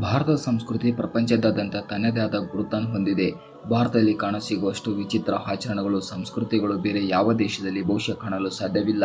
ಭಾರತದ ಸಂಸ್ಕೃತಿ ಪ್ರಪಂಚದಾದ್ಯಂತ ತನ್ನದೇ ಆದ ಗುರುತನ್ನು ಹೊಂದಿದೆ. ಭಾರತದಲ್ಲಿ ಕಾಣಸಿಗುವಷ್ಟು ವಿಚಿತ್ರ ಆಚರಣೆಗಳು, ಸಂಸ್ಕೃತಿಗಳು ಬೇರೆ ಯಾವ ದೇಶದಲ್ಲಿ ಬಹುಶಃ ಕಾಣಲು ಸಾಧ್ಯವಿಲ್ಲ.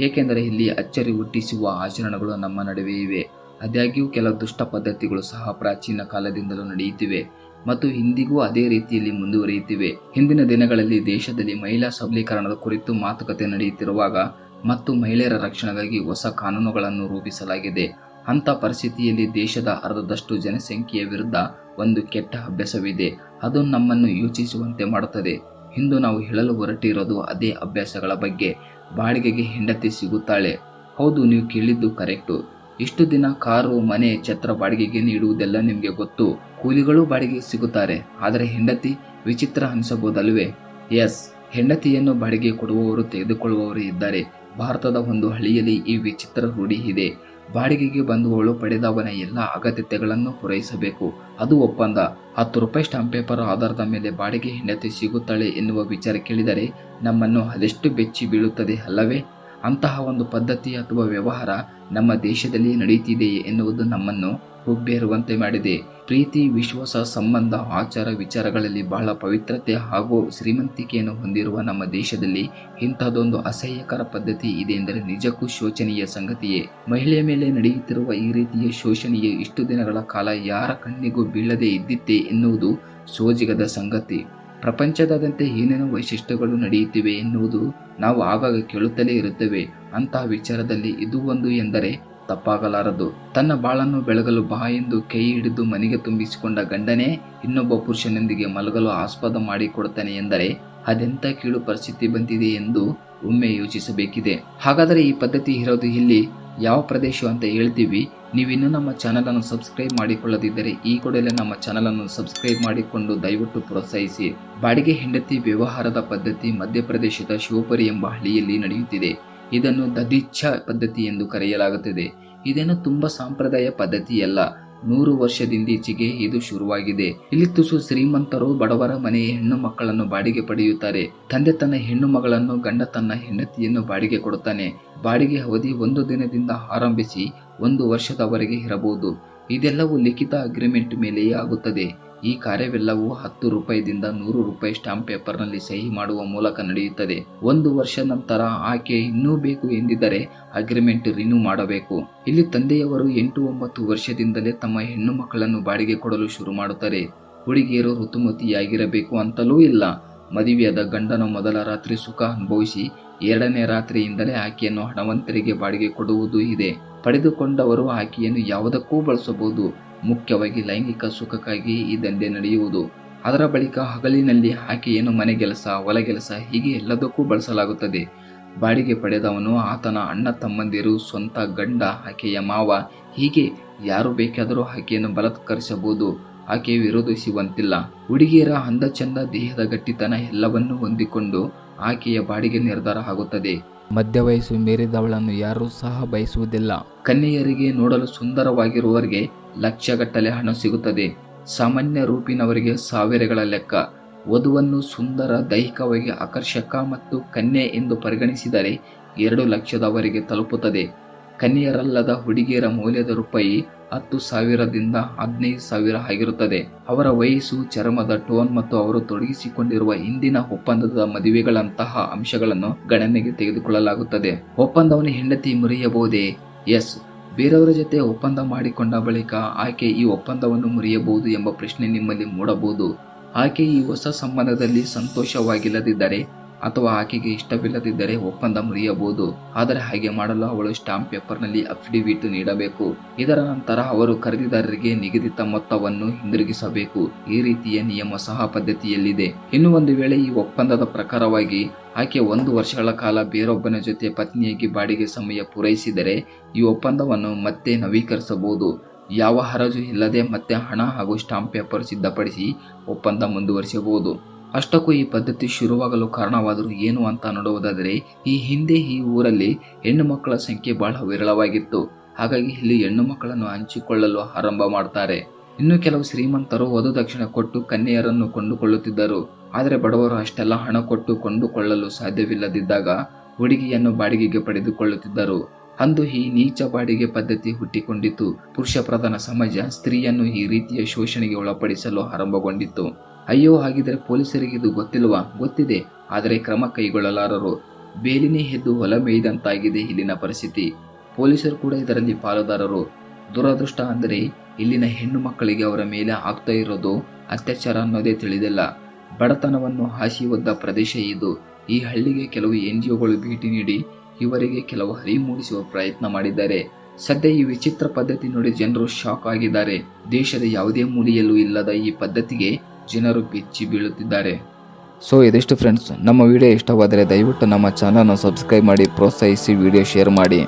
ಏಕೆಂದರೆ ಇಲ್ಲಿ ಅಚ್ಚರಿ ಹುಟ್ಟಿಸುವ ಆಚರಣೆಗಳು ನಮ್ಮ ನಡುವೆ ಇವೆ. ಆದಾಗ್ಯೂ, ಕೆಲ ದುಷ್ಟ ಪದ್ಧತಿಗಳು ಸಹ ಪ್ರಾಚೀನ ಕಾಲದಿಂದಲೂ ನಡೆಯುತ್ತಿವೆ ಮತ್ತು ಇಂದಿಗೂ ಅದೇ ರೀತಿಯಲ್ಲಿ ಮುಂದುವರಿಯುತ್ತಿವೆ. ಹಿಂದಿನ ದಿನಗಳಲ್ಲಿ ದೇಶದಲ್ಲಿ ಮಹಿಳಾ ಸಬಲೀಕರಣದ ಕುರಿತು ಮಾತುಕತೆ ನಡೆಯುತ್ತಿರುವಾಗ, ಮತ್ತು ಮಹಿಳೆಯರ ರಕ್ಷಣೆಗಾಗಿ ಹೊಸ ಕಾನೂನುಗಳನ್ನು ರೂಪಿಸಲಾಗಿದೆ. ಅಂಥ ಪರಿಸ್ಥಿತಿಯಲ್ಲಿ ದೇಶದ ಅರ್ಧದಷ್ಟು ಜನಸಂಖ್ಯೆಯ ವಿರುದ್ಧ ಒಂದು ಕೆಟ್ಟ ಅಭ್ಯಾಸವಿದೆ. ಅದು ನಮ್ಮನ್ನು ಯೋಚಿಸುವಂತೆ ಮಾಡುತ್ತದೆ. ಇಂದು ನಾವು ಹೇಳಲು ಹೊರಟಿರೋದು ಅದೇ ಅಭ್ಯಾಸಗಳ ಬಗ್ಗೆ. ಬಾಡಿಗೆಗೆ ಹೆಂಡತಿ ಸಿಗುತ್ತಾಳೆ. ಹೌದು, ನೀವು ಕೇಳಿದ್ದು ಕರೆಕ್ಟು. ಇಷ್ಟು ದಿನ ಕಾರು, ಮನೆ, ಛತ್ರ ಬಾಡಿಗೆಗೆ ನೀಡುವುದೆಲ್ಲ ನಿಮಗೆ ಗೊತ್ತು. ಕೂಲಿಗಳು ಬಾಡಿಗೆ ಸಿಗುತ್ತಾರೆ. ಆದರೆ ಹೆಂಡತಿ? ವಿಚಿತ್ರ ಅನಿಸಬಹುದಲ್ವೇ? ಎಸ್. ಹೆಂಡತಿಯನ್ನು ಬಾಡಿಗೆ ಕೊಡುವವರು ತೆಗೆದುಕೊಳ್ಳುವವರು ಇದ್ದಾರೆ. ಭಾರತದ ಒಂದು ಹಳ್ಳಿಯಲ್ಲಿ ಈ ವಿಚಿತ್ರ ರೂಢಿ ಇದೆ. ಬಾಡಿಗೆಗೆ ಬಂದವಳು ಪಡೆದವನ ಎಲ್ಲ ಅಗತ್ಯತೆಗಳನ್ನು ಪೂರೈಸಬೇಕು. ಅದು ಒಪ್ಪಂದ. ಹತ್ತು ರೂಪಾಯಿ ಸ್ಟಾಂಪ್ ಪೇಪರ್ ಆಧಾರದ ಮೇಲೆ ಬಾಡಿಗೆ ಹೆಂಡತಿ ಸಿಗುತ್ತಾಳೆ ಎನ್ನುವ ವಿಚಾರ ಕೇಳಿದರೆ ನಮ್ಮನ್ನು ಅದೆಷ್ಟು ಬೆಚ್ಚಿ ಬೀಳುತ್ತದೆ ಅಲ್ಲವೇ? ಅಂತಹ ಒಂದು ಪದ್ಧತಿ ಅಥವಾ ವ್ಯವಹಾರ ನಮ್ಮ ದೇಶದಲ್ಲಿ ನಡೆಯುತ್ತಿದೆಯೇ ಎನ್ನುವುದು ನಮ್ಮನ್ನು ಹುಬ್ಬೇರುವಂತೆ ಮಾಡಿದೆ. ಪ್ರೀತಿ, ವಿಶ್ವಾಸ, ಸಂಬಂಧ, ಆಚಾರ ವಿಚಾರಗಳಲ್ಲಿ ಬಹಳ ಪವಿತ್ರತೆ ಹಾಗೂ ಶ್ರೀಮಂತಿಕೆಯನ್ನು ಹೊಂದಿರುವ ನಮ್ಮ ದೇಶದಲ್ಲಿ ಇಂಥದ್ದೊಂದು ಅಸಹ್ಯಕರ ಪದ್ಧತಿ ಇದೆ ಎಂದರೆ ನಿಜಕ್ಕೂ ಶೋಚನೀಯ ಸಂಗತಿಯೇ. ಮಹಿಳೆಯ ಮೇಲೆ ನಡೆಯುತ್ತಿರುವ ಈ ರೀತಿಯ ಶೋಷಣೆಯೇ ಇಷ್ಟು ದಿನಗಳ ಕಾಲ ಯಾರ ಕಣ್ಣಿಗೂ ಬೀಳದೇ ಇದ್ದಿತ್ತೆ ಎನ್ನುವುದು ಸೋಜಿಗದ ಸಂಗತಿ. ಪ್ರಪಂಚದಾದಂತೆ ಏನೇನೋ ವೈಶಿಷ್ಟ್ಯಗಳು ನಡೆಯುತ್ತಿವೆ ಎನ್ನುವುದು ನಾವು ಆಗಾಗ ಕೇಳುತ್ತಲೇ ಇರುತ್ತೇವೆ. ಅಂತಹ ವಿಚಾರದಲ್ಲಿ ಇದು ಒಂದು ಎಂದರೆ ತಪ್ಪಾಗಲಾರದು. ತನ್ನ ಬಾಳನ್ನು ಬೆಳಗಲು ಬಾ ಎಂದು ಕೈ ಹಿಡಿದು ಮನೆಗೆ ತುಂಬಿಸಿಕೊಂಡ ಗಂಡನೇ ಇನ್ನೊಬ್ಬ ಪುರುಷನೊಂದಿಗೆ ಮಲಗಲು ಆಸ್ಪದ ಮಾಡಿಕೊಡ್ತಾನೆ ಎಂದರೆ ಅದೆಂಥ ಕೀಳು ಪರಿಸ್ಥಿತಿ ಬಂದಿದೆ ಎಂದು ಒಮ್ಮೆ ಯೋಚಿಸಬೇಕಿದೆ. ಹಾಗಾದರೆ ಈ ಪದ್ಧತಿ ಇರೋದು ಇಲ್ಲಿ ಯಾವ ಪ್ರದೇಶ ಅಂತ ಹೇಳ್ತೀವಿ. ನೀವಿನ್ನೂ ನಮ್ಮ ಚಾನಲನ್ನು ಸಬ್ಸ್ಕ್ರೈಬ್ ಮಾಡಿಕೊಳ್ಳದಿದ್ದರೆ ಈ ಕೂಡಲೇ ನಮ್ಮ ಚಾನಲನ್ನು ಸಬ್ಸ್ಕ್ರೈಬ್ ಮಾಡಿಕೊಂಡು ದಯವಿಟ್ಟು ಪ್ರೋತ್ಸಾಹಿಸಿ. ಬಾಡಿಗೆ ಹೆಂಡತಿ ವ್ಯವಹಾರದ ಪದ್ಧತಿ ಮಧ್ಯಪ್ರದೇಶದ ಶಿವಪುರಿ ಎಂಬ ಹಳ್ಳಿಯಲ್ಲಿ ನಡೆಯುತ್ತಿದೆ. ಇದನ್ನು ದದಿಚ್ಛ ಪದ್ಧತಿ ಎಂದು ಕರೆಯಲಾಗುತ್ತದೆ. ಇದೇನು ತುಂಬಾ ಸಾಂಪ್ರದಾಯ ಪದ್ಧತಿಯಲ್ಲ. ನೂರು ವರ್ಷದಿಂದೀಚೆಗೆ ಇದು ಶುರುವಾಗಿದೆ. ಇಲ್ಲಿ ತುಸು ಶ್ರೀಮಂತರು ಬಡವರ ಮನೆಯ ಹೆಣ್ಣು ಮಕ್ಕಳನ್ನು ಬಾಡಿಗೆ ಪಡೆಯುತ್ತಾರೆ. ತಂದೆ ತನ್ನ ಹೆಣ್ಣು ಮಗಳನ್ನು, ಗಂಡ ತನ್ನ ಹೆಂಡತಿಯನ್ನು ಬಾಡಿಗೆ ಕೊಡುತ್ತಾನೆ. ಬಾಡಿಗೆ ಅವಧಿ ಒಂದು ದಿನದಿಂದ ಆರಂಭಿಸಿ ಒಂದು ವರ್ಷದವರೆಗೆ ಇರಬಹುದು. ಇದೆಲ್ಲವೂ ಲಿಖಿತ ಅಗ್ರಿಮೆಂಟ್ ಮೇಲೆಯೇ ಆಗುತ್ತದೆ. ಈ ಕಾರ್ಯವೆಲ್ಲವೂ ಹತ್ತು ರೂಪಾಯಿದಿಂದ ನೂರು ರೂಪಾಯಿ ಸ್ಟಾಂಪ್ ಪೇಪರ್ನಲ್ಲಿ ಸಹಿ ಮಾಡುವ ಮೂಲಕ ನಡೆಯುತ್ತದೆ. ಒಂದು ವರ್ಷ ನಂತರ ಆಕೆ ಇನ್ನೂ ಬೇಕು ಎಂದಿದ್ದರೆ ಅಗ್ರಿಮೆಂಟ್ ರಿನ್ಯೂ ಮಾಡಬೇಕು. ಇಲ್ಲಿ ತಂದೆಯವರು ಎಂಟು ಒಂಬತ್ತು ವರ್ಷದಿಂದಲೇ ತಮ್ಮ ಹೆಣ್ಣು ಮಕ್ಕಳನ್ನು ಬಾಡಿಗೆ ಕೊಡಲು ಶುರು ಮಾಡುತ್ತಾರೆ. ಹುಡುಗಿಯರು ಋತುಮತಿಯಾಗಿರಬೇಕು ಅಂತಲೂ ಇಲ್ಲ. ಮದುವೆಯಾದ ಗಂಡನ ಮೊದಲ ರಾತ್ರಿ ಸುಖ ಅನುಭವಿಸಿ ಎರಡನೇ ರಾತ್ರಿಯಿಂದಲೇ ಆಕೆಯನ್ನು ಹಣವಂತರಿಗೆ ಬಾಡಿಗೆ ಕೊಡುವುದು ಇದೆ. ಪಡೆದುಕೊಂಡವರು ಆಕೆಯನ್ನು ಯಾವುದಕ್ಕೂ ಬಳಸಬಹುದು. ಮುಖ್ಯವಾಗಿ ಲೈಂಗಿಕ ಸುಖಕ್ಕಾಗಿ ಈ ದಂಧೆ ನಡೆಯುವುದು. ಅದರ ಬಳಿಕ ಹಗಲಿನಲ್ಲಿ ಆಕೆಯನ್ನು ಮನೆಗೆಲಸ ಹೊಲಗೆಲಸ ಹೀಗೆ ಎಲ್ಲದಕ್ಕೂ ಬಳಸಲಾಗುತ್ತದೆ. ಬಾಡಿಗೆ ಪಡೆದವನು ಆತನ ಅಣ್ಣ ತಮ್ಮಂದಿರು, ಸ್ವಂತ ಗಂಡ, ಆಕೆಯ ಮಾವ, ಹೀಗೆ ಯಾರು ಬೇಕಾದರೂ ಆಕೆಯನ್ನು ಬಲತ್ಕರಿಸಬಹುದು. ಆಕೆ ವಿರೋಧಿಸುವಂತಿಲ್ಲ. ಹುಡುಗಿಯರ ಅಂದ ಚಂದ ದೇಹದ ಗಟ್ಟಿತನ ಎಲ್ಲವನ್ನೂ ಹೊಂದಿಕೊಂಡು ಆಕೆಯ ಬಾಡಿಗೆ ನಿರ್ಧಾರ ಆಗುತ್ತದೆ. ಮಧ್ಯ ವಯಸ್ಸು ಮೀರಿದವಳನ್ನು ಯಾರೂ ಸಹ ಬಯಸುವುದಿಲ್ಲ. ಕನ್ಯೆಯರಿಗೆ ನೋಡಲು ಸುಂದರವಾಗಿರುವವರಿಗೆ ಲಕ್ಷಗಟ್ಟಲೆ ಹಣ ಸಿಗುತ್ತದೆ. ಸಾಮಾನ್ಯ ರೂಪಿನವರಿಗೆ ಸಾವಿರಗಳ ಲೆಕ್ಕ. ವಧುವನ್ನು ಸುಂದರ, ದೈಹಿಕವಾಗಿ ಆಕರ್ಷಕ ಮತ್ತು ಕನ್ಯೆ ಎಂದು ಪರಿಗಣಿಸಿದರೆ ಎರಡು ಲಕ್ಷದವರೆಗೆ ತಲುಪುತ್ತದೆ. ಕನ್ಯೆಯರಲ್ಲದ ಹುಡುಗಿಯರ ಮೌಲ್ಯದ ರೂಪಾಯಿ ಹತ್ತು ಸಾವಿರದಿಂದ ಹದಿನೈದು ಸಾವಿರ ಆಗಿರುತ್ತದೆ. ಅವರ ವಯಸ್ಸು, ಚರ್ಮದ ಟೋನ್ ಮತ್ತು ಅವರು ತೊಡಗಿಸಿಕೊಂಡಿರುವ ಹಿಂದಿನ ಒಪ್ಪಂದದ ಮದುವೆಗಳಂತಹ ಅಂಶಗಳನ್ನು ಗಣನೆಗೆ ತೆಗೆದುಕೊಳ್ಳಲಾಗುತ್ತದೆ. ಒಪ್ಪಂದವನ್ನು ಹೆಂಡತಿ ಮುರಿಯಬಹುದೇ? ಎಸ್. ಬೇರೆಯವರ ಜೊತೆ ಒಪ್ಪಂದ ಮಾಡಿಕೊಂಡ ಬಳಿಕ ಆಕೆ ಈ ಒಪ್ಪಂದವನ್ನು ಮುರಿಯಬಹುದು ಎಂಬ ಪ್ರಶ್ನೆ ನಿಮ್ಮಲ್ಲಿ ಮೂಡಬಹುದು. ಆಕೆ ಈ ಹೊಸ ಸಂಬಂಧದಲ್ಲಿ ಸಂತೋಷವಾಗಿಲ್ಲದಿದ್ದರೆ ಅಥವಾ ಆಕೆಗೆ ಇಷ್ಟವಿಲ್ಲದಿದ್ದರೆ ಒಪ್ಪಂದ ಮುರಿಯಬಹುದು. ಆದರೆ ಹಾಗೆ ಮಾಡಲು ಅವಳು ಸ್ಟಾಂಪ್ ಪೇಪರ್ನಲ್ಲಿ ಅಫಿಡವಿಟ್ ನೀಡಬೇಕು. ಇದರ ನಂತರ ಅವರು ಖರೀದಿದಾರರಿಗೆ ನಿಗದಿತ ಮೊತ್ತವನ್ನು ಹಿಂದಿರುಗಿಸಬೇಕು. ಈ ರೀತಿಯ ನಿಯಮ ಸಹ ಪದ್ಧತಿಯಲ್ಲಿದೆ. ಇನ್ನು ಒಂದು ವೇಳೆ ಈ ಒಪ್ಪಂದದ ಪ್ರಕಾರವಾಗಿ ಆಕೆ ಒಂದು ವರ್ಷಗಳ ಕಾಲ ಬೇರೊಬ್ಬನ ಜೊತೆ ಪತ್ನಿಯಾಗಿ ಬಾಡಿಗೆ ಸಮಯ ಪೂರೈಸಿದರೆ ಈ ಒಪ್ಪಂದವನ್ನು ಮತ್ತೆ ನವೀಕರಿಸಬಹುದು. ಯಾವ ಹರಾಜು ಇಲ್ಲದೆ ಮತ್ತೆ ಹಣ ಹಾಗೂ ಸ್ಟಾಂಪ್ ಪೇಪರ್ ಸಿದ್ಧಪಡಿಸಿ ಒಪ್ಪಂದ ಮುಂದುವರಿಸಬಹುದು. ಅಷ್ಟಕ್ಕೂ ಈ ಪದ್ಧತಿ ಶುರುವಾಗಲು ಕಾರಣವಾದರೂ ಏನು ಅಂತ ನೋಡುವುದಾದರೆ, ಈ ಹಿಂದೆ ಈ ಊರಲ್ಲಿ ಹೆಣ್ಣು ಮಕ್ಕಳ ಸಂಖ್ಯೆ ಬಹಳ ವಿರಳವಾಗಿತ್ತು. ಹಾಗಾಗಿ ಇಲ್ಲಿ ಹೆಣ್ಣು ಮಕ್ಕಳನ್ನು ಹಂಚಿಕೊಳ್ಳಲು ಆರಂಭ ಮಾಡ್ತಾರೆ. ಇನ್ನು ಕೆಲವು ಶ್ರೀಮಂತರು ವಧು ದಕ್ಷಿಣ ಕೊಟ್ಟು ಕನ್ಯೆಯರನ್ನು ಕೊಂಡುಕೊಳ್ಳುತ್ತಿದ್ದರು. ಆದರೆ ಬಡವರು ಅಷ್ಟೆಲ್ಲ ಹಣ ಕೊಟ್ಟು ಕೊಂಡುಕೊಳ್ಳಲು ಸಾಧ್ಯವಿಲ್ಲದಿದ್ದಾಗ ಹುಡುಗಿಯನ್ನು ಬಾಡಿಗೆಗೆ ಪಡೆದುಕೊಳ್ಳುತ್ತಿದ್ದರು. ಅಂದು ಈ ನೀಚ ಬಾಡಿಗೆ ಪದ್ಧತಿ ಹುಟ್ಟಿಕೊಂಡಿತು. ಪುರುಷ ಪ್ರಧಾನ ಸಮಾಜ ಸ್ತ್ರೀಯನ್ನು ಈ ರೀತಿಯ ಶೋಷಣೆಗೆ ಒಳಪಡಿಸಲು ಆರಂಭಗೊಂಡಿತ್ತು. ಅಯ್ಯೋ, ಹಾಗಿದ್ರೆ ಪೊಲೀಸರಿಗೆ ಇದು ಗೊತ್ತಿಲ್ವಾ? ಗೊತ್ತಿದೆ, ಆದರೆ ಕ್ರಮ ಕೈಗೊಳ್ಳಲಾರರು. ಬೇಲಿನೇ ಎದ್ದು ಹೊಲ ಮೇಯ್ದಂತಾಗಿದೆ ಇಲ್ಲಿನ ಪರಿಸ್ಥಿತಿ. ಪೊಲೀಸರು ಕೂಡ ಇದರಲ್ಲಿ ಪಾಲುದಾರರು. ದುರದೃಷ್ಟ ಅಂದರೆ ಇಲ್ಲಿನ ಹೆಣ್ಣು ಮಕ್ಕಳಿಗೆ ಅವರ ಮೇಲೆ ಆಗ್ತಾ ಇರೋದು ಅತ್ಯಾಚಾರ ಅನ್ನೋದೇ ತಿಳಿದಿಲ್ಲ. ಬಡತನವನ್ನು ಹಾಸಿ ಒದ್ದ ಪ್ರದೇಶ ಇದು. ಈ ಹಳ್ಳಿಗೆ ಕೆಲವು ಎನ್ ಜಿ ಭೇಟಿ ನೀಡಿ ಇವರಿಗೆ ಕೆಲವು ಅರಿವು ಮೂಡಿಸುವ ಪ್ರಯತ್ನ ಮಾಡಿದ್ದಾರೆ. ಸದ್ಯ ಈ ವಿಚಿತ್ರ ಪದ್ಧತಿ ನೋಡಿ ಜನರು ಶಾಕ್ ಆಗಿದ್ದಾರೆ. ದೇಶದ ಯಾವುದೇ ಮೂಲೆಯಲ್ಲೂ ಇಲ್ಲದ ಈ ಪದ್ಧತಿಗೆ ಜನರು ಬೆಚ್ಚಿ ಬೀಳುತ್ತಿದ್ದಾರೆ. ಸೊ ಇದಿಷ್ಟು ಫ್ರೆಂಡ್ಸ್ ನಮ್ಮ ವಿಡಿಯೋ ಇಷ್ಟವಾದರೆ ದಯವಿಟ್ಟು ನಮ್ಮ ಚಾನಲ್ನ ಸಬ್ಸ್ಕ್ರೈಬ್ ಮಾಡಿ, ಪ್ರೋತ್ಸಾಹಿಸಿ ವಿಡಿಯೋ ಶೇರ್ ಮಾಡಿ.